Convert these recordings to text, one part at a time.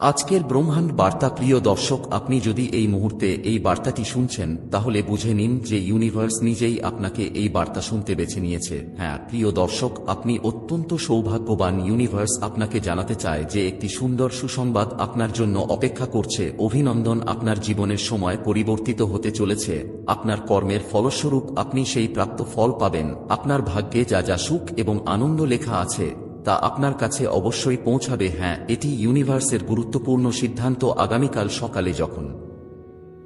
আজকের ব্রহ্মাণ্ড বার্তা প্রিয় দর্শক, আপনি যদি এই মুহূর্তে এই বার্তাটি শুনছেন, তাহলে বুঝে নিন যে ইউনিভার্স নিজেই আপনাকে এই বার্তা শুনতে বেছে নিয়েছে। হ্যাঁ প্রিয় দর্শক, আপনি অত্যন্ত সৌভাগ্যবান ইউনিভার্স আপনাকে জানাতে চায় যে একটি সুন্দর সুসংবাদ আপনার জন্য অপেক্ষা করছে, অভিনন্দন আপনার জীবনের সময় পরিবর্তিত হতে চলেছে। আপনার কর্মের ফলস্বরূপ আপনি সেই প্রাপ্ত ফল পাবেন। আপনার ভাগ্যে যা যা সুখ এবং আনন্দ লেখা আছে তা আপনার কাছে অবশ্যই পৌঁছাবে। হ্যাঁ এটি ইউনিভার্সের গুরুত্বপূর্ণ সিদ্ধান্ত আগামীকাল সকালে যখন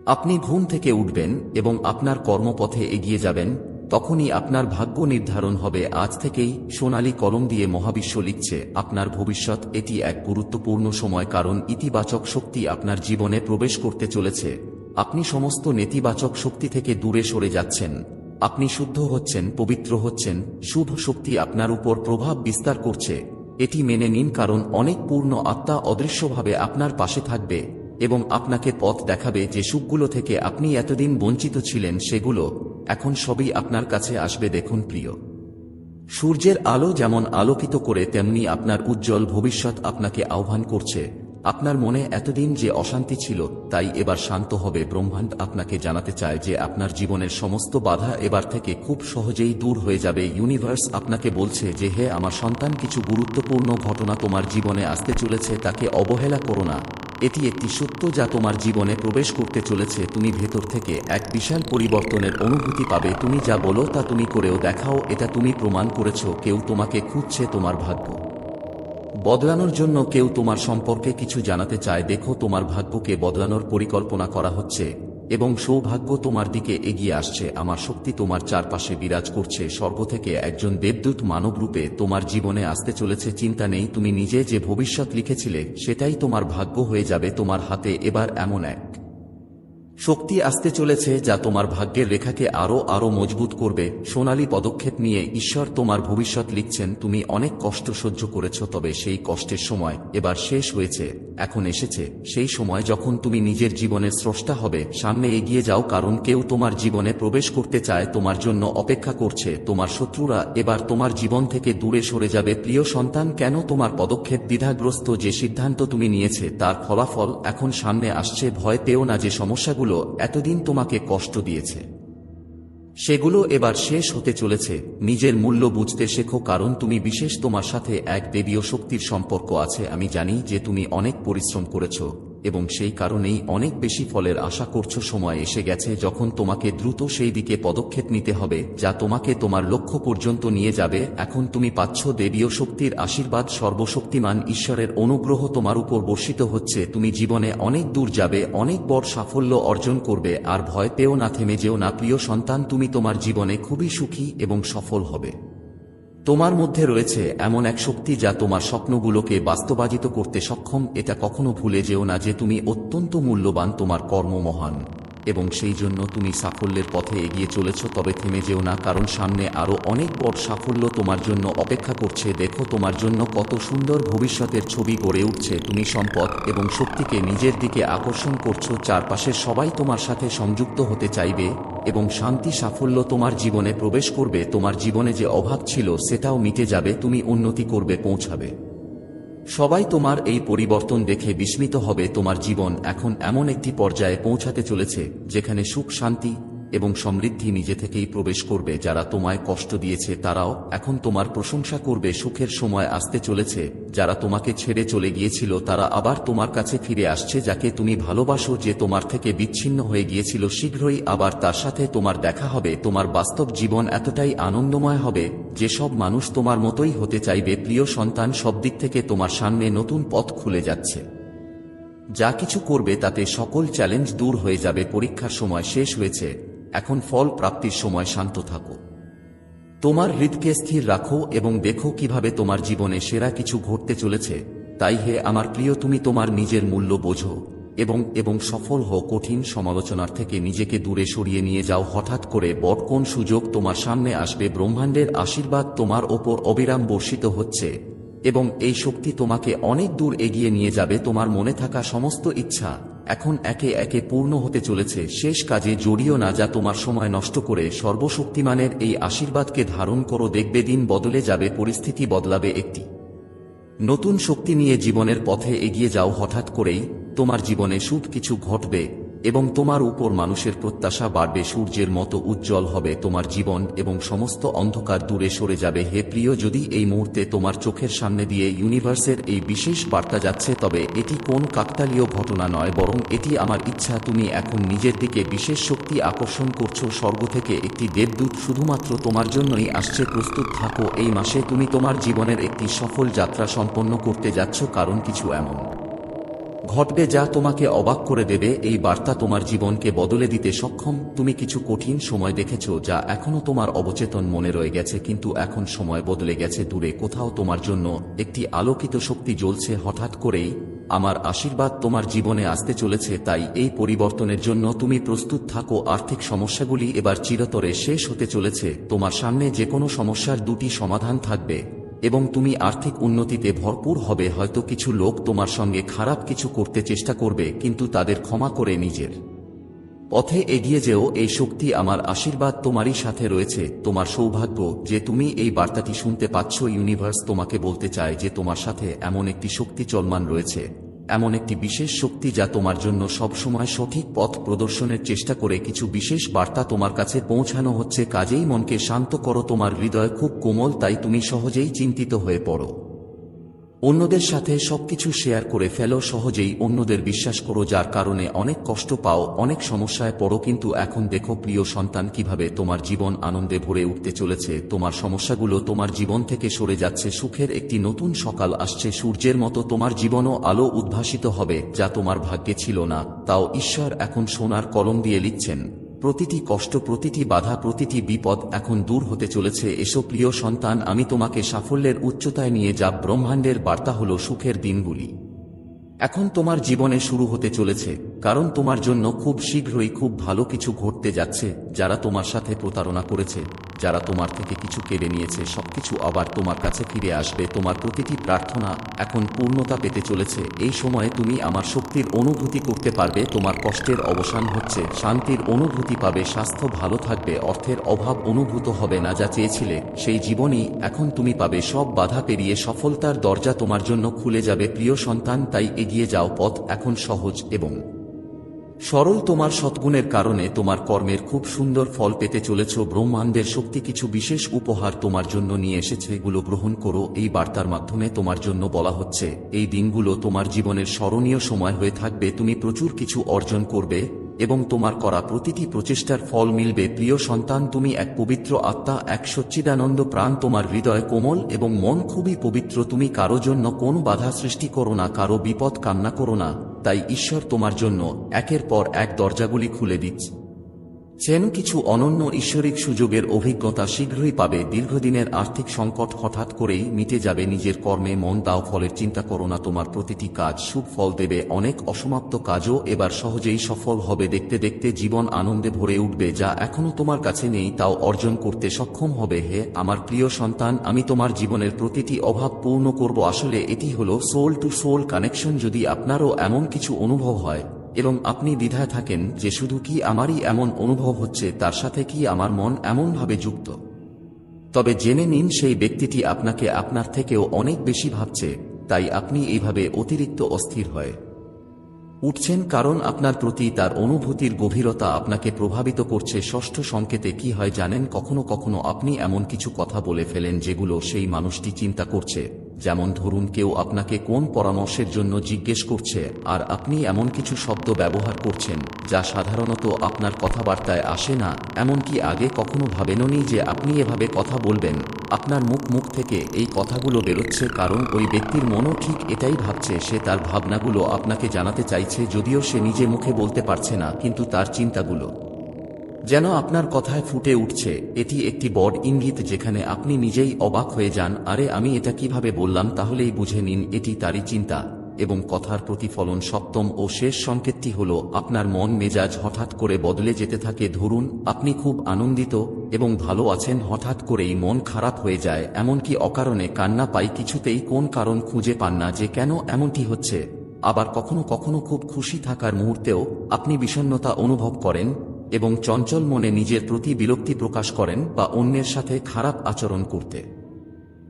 আপনি ঘুম থেকে উঠবেন এবং আপনার কর্মপথে এগিয়ে যাবেন, তখনই আপনার ভাগ্য নির্ধারণ হবে। আজ থেকেই সোনালি কলম দিয়ে মহাবিশ্ব লিখছে, আপনার ভবিষ্যৎ এটি এক গুরুত্বপূর্ণ সময় কারণ ইতিবাচক শক্তি আপনার জীবনে প্রবেশ করতে চলেছে। আপনি সমস্ত নেতিবাচক শক্তি থেকে দূরে সরে যাচ্ছেন। আপনি শুদ্ধ হচ্ছেন, পবিত্র হচ্ছেন, শুভ শক্তি আপনার উপর প্রভাব বিস্তার করছে। এটি মেনে নিন কারণ অনেক পূর্ণ আত্মা অদৃশ্যভাবে আপনার পাশে থাকবে এবং আপনাকে পথ দেখাবে যে সুখগুলো থেকে আপনি এতদিন বঞ্চিত ছিলেন সেগুলো এখন সবই আপনার কাছে আসবে দেখুন প্রিয়। সূর্যের আলো যেমন আলোকিত করে, তেমনি আপনার উজ্জ্বল ভবিষ্যৎ আপনাকে আহ্বান করছে। আপনার মনে এতদিন যে অশান্তি ছিল, তাই এবার শান্ত হবে। ব্রহ্মাণ্ড আপনাকে জানাতে চায় যে আপনার জীবনের সমস্ত বাধা এবার থেকে খুব সহজেই দূর হয়ে যাবে। ইউনিভার্স আপনাকে বলছে যে, হে, আমার সন্তান, কিছু গুরুত্বপূর্ণ ঘটনা তোমার জীবনে আসতে চলেছে, তাকে অবহেলা করো না। এটি একটি সত্য যা তোমার জীবনে প্রবেশ করতে চলেছে। তুমি ভেতর থেকে এক বিশাল পরিবর্তনের অনুভূতি পাবে। তুমি যা বলো তা তুমি করেও দেখাও, এটা তুমি প্রমাণ করেছ। কেউ তোমাকে খুঁজছে তোমার ভাগ্য। বদলানোর জন্য কেউ তোমার সম্পর্কে কিছু জানাতে চায়, দেখো তোমার ভাগ্যকে বদলানোর পরিকল্পনা করা হচ্ছে, এবং সৌভাগ্য তোমার দিকে এগিয়ে আসছে, আমার শক্তি তোমার চারপাশে বিরাজ করছে, স্বর্গ থেকে একজন দেবদূত মানব রূপে তোমার জীবনে আসতে চলেছে, চিন্তা নেই, তুমি নিজে যে ভবিষ্যৎ লিখেছিলে, সেটাই তোমার ভাগ্য হয়ে যাবে, তোমার হাতে এবার এমন এক শক্তি আসতে চলেছে যা তোমার ভাগ্যের রেখাকে আরও আরও মজবুত করবে। সোনালী পদক্ষেপ নিয়ে ঈশ্বর তোমার ভবিষ্যৎ লিখছেন, তুমি অনেক কষ্ট সহ্য করেছ, তবে সেই কষ্টের সময় এবার শেষ হয়েছে, এখন এসেছে। সেই সময় যখন তুমি নিজের জীবনের স্রষ্টা হবে, সামনে এগিয়ে যাও, কারণ কেউ তোমার জীবনে প্রবেশ করতে চায়, তোমার জন্য অপেক্ষা করছে। তোমার শত্রুরা এবার তোমার জীবন থেকে দূরে সরে যাবে। প্রিয় সন্তান, কেন তোমার পদক্ষেপ দ্বিধাগ্রস্ত যে সিদ্ধান্ত তুমি নিয়েছে, তার ফলাফল এখন সামনে আসছে। ভয় পেও না যে সমস্যাগুলো এতদিন তোমাকে কষ্ট দিয়েছে। সেগুলো এবার শেষ হতে চলেছে, নিজের মূল্য বুঝতে শেখো, কারণ তুমি বিশেষ তোমার সাথে এক দেবীয় শক্তির সম্পর্ক আছে, আমি জানি যে তুমি অনেক পরিশ্রম করেছ। এবং সেই কারণেই অনেক বেশি ফলের আশা করছ সময় এসে গেছে যখন তোমাকে দ্রুত সেই দিকে পদক্ষেপ নিতে হবে, যা তোমাকে তোমার লক্ষ্য পর্যন্ত নিয়ে যাবে। এখন তুমি পাচ্ছ দেবীয় শক্তির আশীর্বাদ, সর্বশক্তিমান ঈশ্বরের অনুগ্রহ তোমার উপর বর্ষিত হচ্ছে। তুমি জীবনে অনেক দূর যাবে, অনেক বড় সাফল্য অর্জন করবে, আর ভয় পেও না, থেমে যেও না। প্রিয় সন্তান, তুমি তোমার জীবনে খুবই সুখী এবং সফল হবে। তোমার মধ্যে রয়েছে এমন এক শক্তি যা তোমার স্বপ্নগুলোকে বাস্তবায়িত করতে সক্ষম। এটা কখনো ভুলে যেও না যে তুমি অত্যন্ত মূল্যবান তোমার কর্ম মহান। এবং সেই জন্য তুমি সাফল্যের পথে এগিয়ে চলেছ, তবে থেমে যেও না, কারণ সামনে আরও অনেক বড় সাফল্য তোমার জন্য অপেক্ষা করছে। দেখো, তোমার জন্য কত সুন্দর ভবিষ্যতের ছবি গড়ে উঠছে। তুমি সম্পদ এবং শক্তিকে নিজের দিকে আকর্ষণ করছ চারপাশের সবাই তোমার সাথে সংযুক্ত হতে চাইবে এবং শান্তি সাফল্য তোমার জীবনে প্রবেশ করবে। তোমার জীবনে যে অভাব ছিল, সেটাও মিটে যাবে, তুমি উন্নতি করবে, পৌঁছাবে। সবাই তোমার এই পরিবর্তন দেখে বিস্মিত হবে তোমার জীবন এখন এমন একটি পর্যায়ে পৌঁছাতে চলেছে, যেখানে সুখ, শান্তি এবং সমৃদ্ধি নিজে থেকেই প্রবেশ করবে, যারা তোমায় কষ্ট দিয়েছে, তারাও এখন তোমার প্রশংসা করবে, সুখের সময় আসতে চলেছে। যারা তোমাকে ছেড়ে চলে গিয়েছিল, তারা আবার তোমার কাছে ফিরে আসছে, যাকে তুমি ভালোবাসো, যে তোমার থেকে বিচ্ছিন্ন হয়ে গিয়েছিল। শীঘ্রই আবার তার সাথে তোমার দেখা হবে। তোমার বাস্তব জীবন এতটাই আনন্দময় হবে, যে সব মানুষ তোমার মতোই হতে চাইবে। প্রিয় সন্তান, সব দিক থেকে তোমার সামনে নতুন পথ খুলে যাচ্ছে। যা কিছু করবে, তাতে সকল চ্যালেঞ্জ দূর হয়ে যাবে। পরীক্ষার সময় শেষ হয়েছে। এখন ফল প্রাপ্তির সময় শান্ত থাকো। তোমার হৃদকে স্থির রাখো এবং দেখো কীভাবে তোমার জীবনে সেরা কিছু ঘটতে চলেছে। তাই হে আমার প্রিয়, তুমি তোমার নিজের মূল্য বোঝো এবং এবং সফল হও কঠিন সমালোচনার থেকে নিজেকে দূরে সরিয়ে নিয়ে যাও। হঠাৎ করে বট কোন সুযোগ তোমার সামনে আসবে? ব্রহ্মাণ্ডের আশীর্বাদ তোমার ওপর অবিরাম বর্ষিত হচ্ছে এবং এই শক্তি তোমাকে অনেক দূর এগিয়ে নিয়ে যাবে। তোমার মনে থাকা সমস্ত ইচ্ছা এখন একে একে পূর্ণ হতে চলেছে। শেষ কাজে জড়িও না, যা তোমার সময় নষ্ট করে। সর্বশক্তিমানের এই আশীর্বাদকে ধারণ করো, দেখবে দিন বদলে যাবে, পরিস্থিতি বদলাবে একটি। নতুন শক্তি নিয়ে জীবনের পথে এগিয়ে যাও, হঠাৎ করেই তোমার জীবনে সুখ কিছু ঘটবে। এবং তোমার উপর মানুষের প্রত্যাশা বাড়বে, সূর্যের মতো উজ্জ্বল হবে তোমার জীবন এবং সমস্ত অন্ধকার দূরে সরে যাবে। হে প্রিয়, যদি এই মুহূর্তে তোমার চোখের সামনে দিয়ে ইউনিভার্সের এই বিশেষ বার্তা যাচ্ছে, তবে এটি কোন কাকতালীয় ঘটনা নয়, বরং এটি আমার ইচ্ছা, তুমি এখন নিজের দিকে বিশেষ শক্তি আকর্ষণ করছ, স্বর্গ থেকে একটি দেবদূত শুধুমাত্র তোমার জন্যই আসছে, প্রস্তুত থাকো। এই মাসে তুমি তোমার জীবনের একটি সফল যাত্রা সম্পন্ন করতে যাচ্ছ, কারণ কিছু এমন। ঘটবে যা তোমাকে অবাক করে দেবে। এই বার্তা তোমার জীবনকে বদলে দিতে সক্ষম। তুমি কিছু কঠিন সময় দেখেছ যা এখনও তোমার অবচেতন মনে রয়ে গেছে, কিন্তু এখন সময় বদলে গেছে দূরে। কোথাও তোমার জন্য একটি আলোকিত শক্তি জ্বলছে, হঠাৎ করেই আমার আশীর্বাদ তোমার জীবনে আসতে চলেছে। তাই এই পরিবর্তনের জন্য তুমি প্রস্তুত থাকো। আর্থিক সমস্যাগুলি এবার চিরতরে শেষ হতে চলেছে। তোমার সামনে যে কোনো সমস্যার দুটি সমাধান থাকবে। এবং তুমি আর্থিক উন্নতিতে ভরপুর হবে। হয়তো কিছু লোক তোমার সঙ্গে খারাপ কিছু করতে চেষ্টা করবে, কিন্তু তাদের ক্ষমা করে নিজের। পথে এগিয়ে যেও, এই শক্তি আমার আশীর্বাদ তোমারই সাথে রয়েছে। তোমার সৌভাগ্য যে তুমি এই বার্তাটি শুনতে পাচ্ছ, ইউনিভার্স তোমাকে বলতে চায় যে তোমার সাথে এমন একটি শক্তি চলমান রয়েছে। এমন একটি বিশেষ শক্তি যা তোমার জন্য সবসময় সঠিক পথ প্রদর্শনের চেষ্টা করে কিছু বিশেষ বার্তা তোমার কাছে পৌঁছানো হচ্ছে, কাজেই মনকে শান্ত করো, তোমার হৃদয় খুব কোমল, তাই তুমি সহজেই চিন্তিত হয়ে পড়ো। অন্যদের সাথে সবকিছু শেয়ার করে ফেলো, সহজেই অন্যদের বিশ্বাস করো, যার কারণে অনেক কষ্ট পাও, অনেক সমস্যায় পড়ো, কিন্তু এখন দেখো প্রিয় সন্তান, কীভাবে তোমার জীবন আনন্দে ভরে উঠতে চলেছে। তোমার সমস্যাগুলো তোমার জীবন থেকে সরে যাচ্ছে, সুখের একটি নতুন সকাল আসছে, সূর্যের মতো তোমার জীবনও আলো উদ্ভাসিত হবে, যা তোমার ভাগ্যে ছিল না, তাও ঈশ্বর এখন সোনার কলম দিয়ে লিখছেন। প্রতিটি কষ্ট, প্রতিটি বাধা, প্রতিটি বিপদ এখন দূর হতে চলেছে। এসো প্রিয় সন্তান, আমি তোমাকে সাফল্যের উচ্চতায় নিয়ে যা ব্রহ্মাণ্ডের বার্তা হল সুখের দিনগুলি। এখন তোমার জীবনে শুরু হতে চলেছে। কারণ তোমার জন্য খুব শীঘ্রই খুব ভালো কিছু ঘটতে যাচ্ছে, যারা তোমার সাথে প্রতারণা করেছে, যারা তোমার থেকে কিছু কেড়ে নিয়েছে, সবকিছু আবার তোমার কাছে ফিরে আসবে, তোমার প্রতিটি প্রার্থনা এখন পূর্ণতা পেতে চলেছে, এই সময়ে তুমি আমার শক্তির অনুভূতি করতে পারবে, তোমার কষ্টের অবসান হচ্ছে, শান্তির অনুভূতি পাবে, স্বাস্থ্য ভালো থাকবে, অর্থের অভাব অনুভূত হবে না যা চেয়েছিলে, সেই জীবনই এখন তুমি পাবে, সব বাধা পেরিয়ে সফলতার দরজা তোমার জন্য খুলে যাবে, প্রিয় সন্তান, তাই এগিয়ে যাও, পথ এখন সহজ এবং সরল তোমার সদ্গুণের কারণে তোমার কর্মের খুব সুন্দর ফল পেতে চলেছ, ব্রহ্মাণ্ডের শক্তি কিছু বিশেষ উপহার তোমার জন্য নিয়ে এসেছে, এগুলো গ্রহণ করো, এই বার্তার মাধ্যমে তোমার জন্য বলা হচ্ছে, এই দিনগুলো তোমার জীবনের স্মরণীয় সময় হয়ে থাকবে, তুমি প্রচুর কিছু অর্জন করবে, এবং তোমার করা প্রতিটি প্রচেষ্টার ফল মিলবে, প্রিয় সন্তান, তুমি এক পবিত্র আত্মা, এক সচ্চিদানন্দ প্রাণ, তোমার হৃদয় কোমল এবং মন খুবই পবিত্র, তুমি কারও জন্য কোন বাধা সৃষ্টি করো না, কারও বিপদ কান্না করো না। তাই ঈশ্বর তোমার জন্য একের পর এক দরজাগুলি খুলে দিচ্ছে। যেন কিছু অনন্য ঈশ্বরিক সুযোগের অভিজ্ঞতা শীঘ্রই পাবে, দীর্ঘদিনের আর্থিক সংকট হঠাৎ করেই মিটে যাবে, নিজের কর্মে মন দাও, ফলের চিন্তা করো না, তোমার প্রতিটি কাজ সুখ ফল দেবে, অনেক অসমাপ্ত কাজও এবার সহজেই সফল হবে, দেখতে দেখতে জীবন আনন্দে ভরে উঠবে, যা এখনও তোমার কাছে নেই, তাও অর্জন করতে সক্ষম হবে, হে আমার প্রিয় সন্তান, আমি তোমার জীবনের প্রতিটি অভাব পূর্ণ করব, আসলে এটি হলো সোল টু সোল কানেকশন যদি আপনারও এমন কিছু অনুভব হয়। এবং আপনি দ্বিধায় থাকেন যে শুধু কি আমারই এমন অনুভব হচ্ছে, তার সাথে কি আমার মন এমনভাবে যুক্ত? তবে জেনে নিন সেই ব্যক্তিটি আপনাকে আপনার থেকেও অনেক বেশি ভাবছে, তাই আপনি এইভাবে অতিরিক্ত অস্থির হয়। উঠছেন কারণ আপনার প্রতি তার অনুভূতির গভীরতা আপনাকে প্রভাবিত করছে। ষষ্ঠ সংকেতে কি হয় জানেন? কখনো কখনো আপনি এমন কিছু কথা বলে ফেলেন যেগুলো সেই মানুষটি চিন্তা করছে। যেমন ধরুন কেউ আপনাকে কোন পরামর্শের জন্য জিজ্ঞেস করছে, আর আপনি এমন কিছু শব্দ ব্যবহার করছেন, যা সাধারণত আপনার কথাবার্তায় আসে না, এমনকি আগে কখনো ভাবেননি যে আপনি এভাবে কথা বলবেন। আপনার মুখ মুখ থেকে এই কথাগুলো বেরোচ্ছে কারণ ওই ব্যক্তির মনও ঠিক এটাই ভাবছে, সে তার ভাবনাগুলো আপনাকে জানাতে চাইছে, যদিও সে নিজে মুখে বলতে পারছে না, কিন্তু তার চিন্তাগুলো। যেন আপনার কথায় ফুটে উঠছে, এটি একটি বড় ইঙ্গিত যেখানে আপনি নিজেই অবাক হয়ে যান, আরে আমি এটা কীভাবে বললাম তাহলেই বুঝে নিন, এটি তারই চিন্তা। এবং কথার প্রতিফলন সপ্তম ও শেষ সংকেতটি হল, আপনার মন মেজাজ হঠাৎ করে বদলে যেতে থাকে, ধরুন, আপনি খুব আনন্দিত এবং ভালো আছেন, হঠাৎ করেই মন খারাপ হয়ে যায়, এমনকি অকারণে কান্না পাই, কিছুতেই কোন কারণ খুঁজে পান না যে কেন এমনটি হচ্ছে। আবার কখনো কখনো খুব খুশি থাকার মুহূর্তেও আপনি বিষণ্ণতা অনুভব করেন এবং চঞ্চল মনে নিজের প্রতি বিরক্তি প্রকাশ করেন বা অন্যের সাথে খারাপ আচরণ করতে।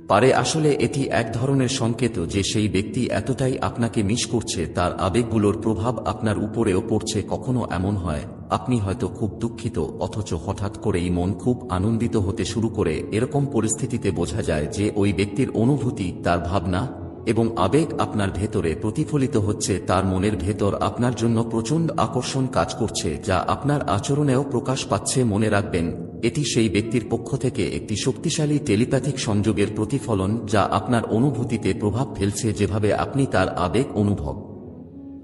পারে আসলে এটি এক ধরনের সংকেত যে সেই ব্যক্তি এতটাই আপনাকে মিস করছে, তার আবেগগুলোর প্রভাব আপনার উপরেও পড়ছে, কখনো এমন হয়, আপনি হয়তো খুব দুঃখিত, অথচ হঠাৎ করেই মন খুব আনন্দিত হতে শুরু করে। এরকম পরিস্থিতিতে বোঝা যায় যে ওই ব্যক্তির অনুভূতি, তার ভাবনা এবং আবেগ আপনার ভেতরে প্রতিফলিত হচ্ছে, তার মনের ভেতর আপনার জন্য প্রচণ্ড আকর্ষণ কাজ করছে, যা আপনার আচরণেও প্রকাশ পাচ্ছে মনে রাখবেন। এটি সেই ব্যক্তির পক্ষ থেকে একটি শক্তিশালী টেলিপ্যাথিক সংযোগের প্রতিফলন, যা আপনার অনুভূতিতে প্রভাব ফেলছে যেভাবে আপনি তার আবেগ অনুভব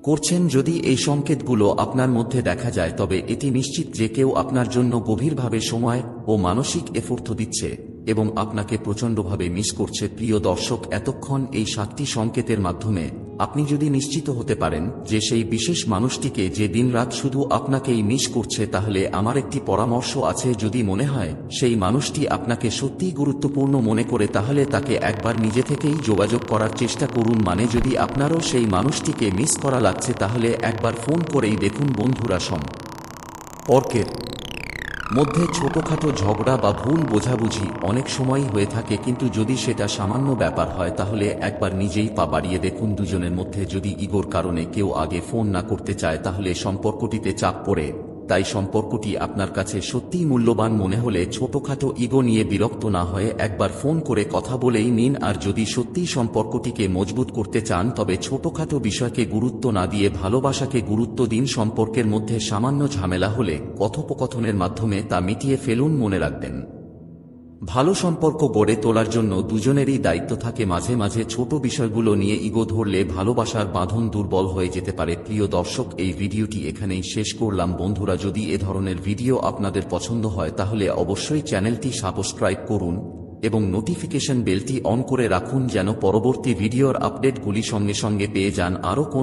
করছেন। যদি এই সংকেতগুলো আপনার মধ্যে দেখা যায়, তবে এটি নিশ্চিত যে কেউ আপনার জন্য গভীরভাবে সময় ও মানসিক এফোর্থ দিচ্ছে। এবং আপনাকে প্রচণ্ডভাবে মিস করছে। প্রিয় দর্শক, এতক্ষণ এই সাতটি সংকেতের মাধ্যমে আপনি যদি নিশ্চিত হতে পারেন যে সেই বিশেষ মানুষটিকে যে দিনরাত শুধু আপনাকেই মিস করছে, তাহলে আমার একটি পরামর্শ আছে। যদি মনে হয় সেই মানুষটি আপনাকে সত্যিই গুরুত্বপূর্ণ মনে করে, তাহলে তাকে একবার নিজে থেকেই যোগাযোগ করার চেষ্টা করুন। মানে যদি আপনারও সেই মানুষটিকে মিস করা লাগছে, তাহলে একবার ফোন করেই দেখুন বন্ধুরা সম। পর্কের মধ্যে ছোটখাটো ঝগড়া বা ভুল বোঝাবুঝি অনেক সময়ই হয়ে থাকে, কিন্তু যদি সেটা সামান্য ব্যাপার হয়, তাহলে একবার নিজেই পা বাড়িয়ে দেখুন দুজনের মধ্যে যদি ইগোর কারণে কেউ আগে ফোন না করতে চায়, তাহলে সম্পর্কটিতে চাপ পড়ে। তাই সম্পর্কটি আপনার কাছে সত্যিই মূল্যবান মনে হলে ছোটখাটো ইগো নিয়ে বিরক্ত না হয়ে একবার ফোন করে কথা বলেই নিন আর যদি সত্যিই সম্পর্কটিকে মজবুত করতে চান, তবে ছোটখাটো বিষয়কে গুরুত্ব না দিয়ে ভালোবাসাকে গুরুত্ব দিন। সম্পর্কের মধ্যে সামান্য ঝামেলা হলে কথোপকথনের মাধ্যমে তা মিটিয়ে ফেলুন মনে রাখবেন। ভালো সম্পর্ক গড়ে তোলার জন্য দুজনেরই দায়িত্ব থাকে মাঝে মাঝে ছোট বিষয়গুলো নিয়ে ইগো ধরলে ভালোবাসার বাঁধন দুর্বল হয়ে যেতে পারে। প্রিয় দর্শক, এই ভিডিওটি এখানেই শেষ করলাম। বন্ধুরা, যদি এ ধরনের ভিডিও আপনাদের পছন্দ হয়, তাহলে অবশ্যই চ্যানেলটি সাবস্ক্রাইব করুন এবং নোটিফিকেশন বেলটি অন করে রাখুন যেন পরবর্তী ভিডিওর আপডেটগুলি সঙ্গে সঙ্গে পেয়ে যান। আরও কোন